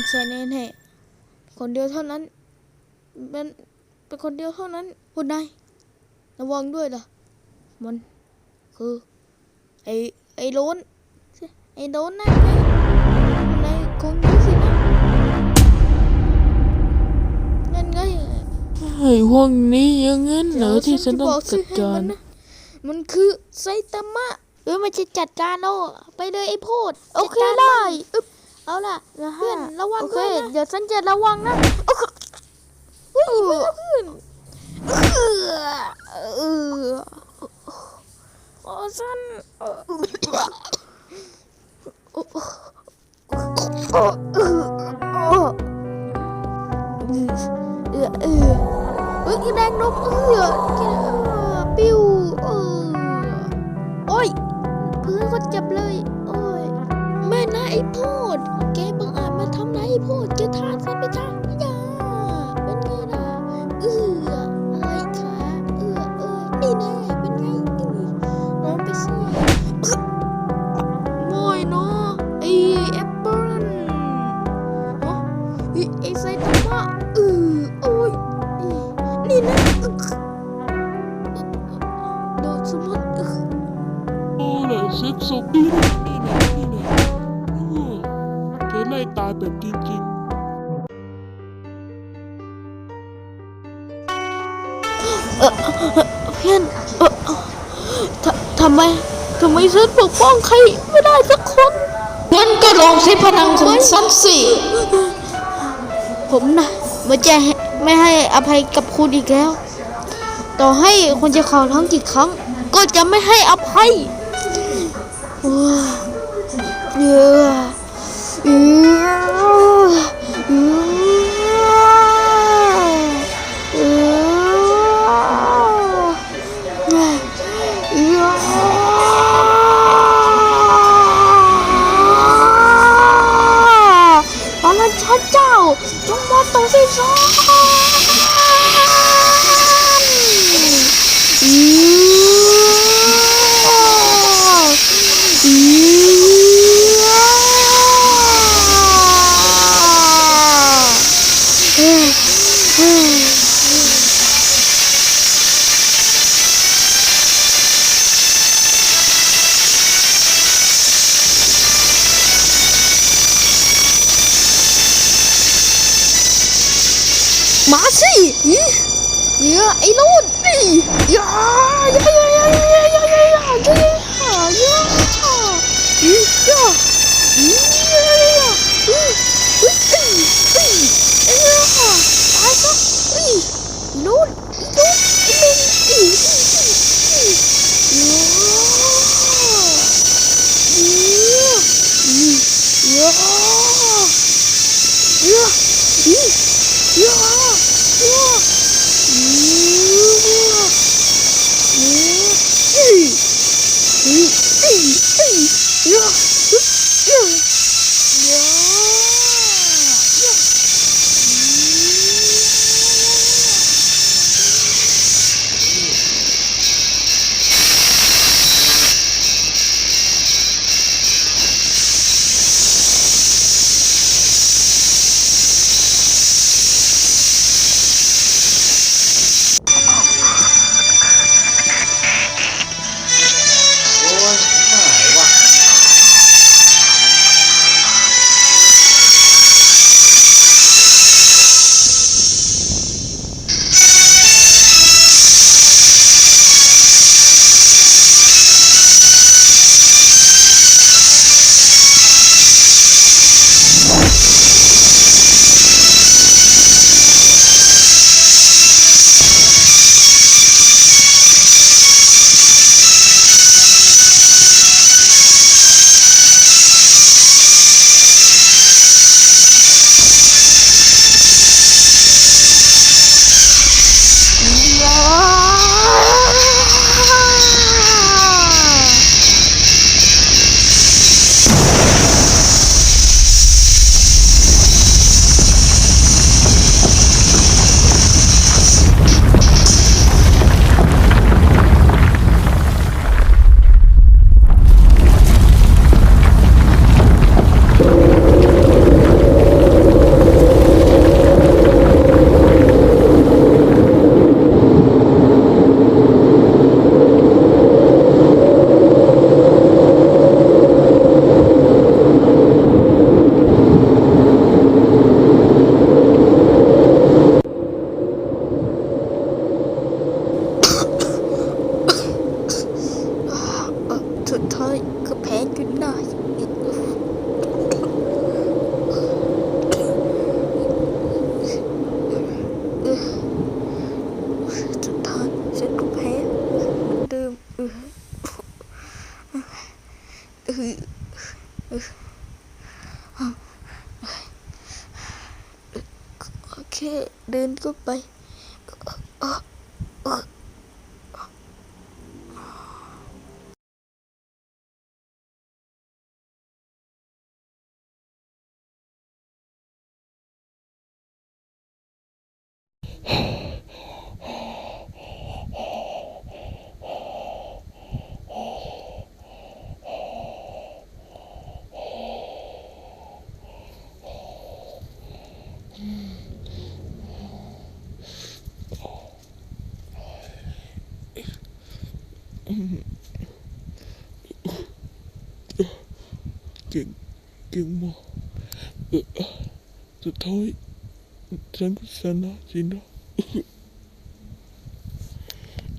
ต้องใช่แน่ๆคนเดียวเท่านั้น เป็นเป็นคนเดียวเท่านั้นคุณนายระวังด้วยล่ะ มัน คือ ไอ้ไอ้โล้นไอ้โล้นนั่นไงคุณนายคงรู้สินะนั่นไงไอ้พวกนี้อยังงั้นเหรอที่ฉันต้องจะบจัดให้การมันนะมันคือไซตามะเออมันจะจัดการเราไปเลยไอ้โพดโอเคได้อึ๊บ เอาล่ะเพื่อนระวังด้วยนะเดี๋ยวฉันจะระวังนะโอเคอุ้ยไม่ละเพื่อนเออเออโอ้ฉันเออโอ้โอ้โอ้เออโอ้เออเออเอ้ยแรงนมเออเออปิ้วเออโอ้ยพื้นก็เจ็บเลยโอ้ยแม่นะ ไอ้โพดแกบังอาจมาทำร้ายไอ้โพดจะทานซะไปจ้าอย่าเป็นไงล่ะเอออะไรคะเอือเออนี่แน่เป็นไงนี่นอนไปสิโมยเนาะไอ้แอปเปิ้ลเนาะไอ้ไอ้ไซตามะเออโอ้ยนี่นะโดนสมุดอึกโอ้แหละเไล่ตายแบบจริงเพื่อนเอ่อททำไมทำไมฉันปกป้องใครไม่ได้สักคนงั้นก็ลองใช้พลังของฉันสิผมนะไม่จะให้ไม่ให้อภัยกับคุณอีกแล้ว ต่อให้คุณจะข่าวทั้งกี่ครั้ง ก็จะไม่ให้อภัยว้าเยอะ 찾아오 좀만 더 세상 马戏，咦，呀，哎呦，咦，呀呀呀呀呀呀！Yeah. ค่เดินก็ไป chuyện chuyện mò rồi ừ. thôi chẳng có sao nói gì đó.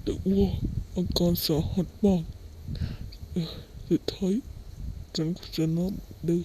Tự mua ông con sợ hot bò. Ừ, rồi thôi chẳng có sao nói được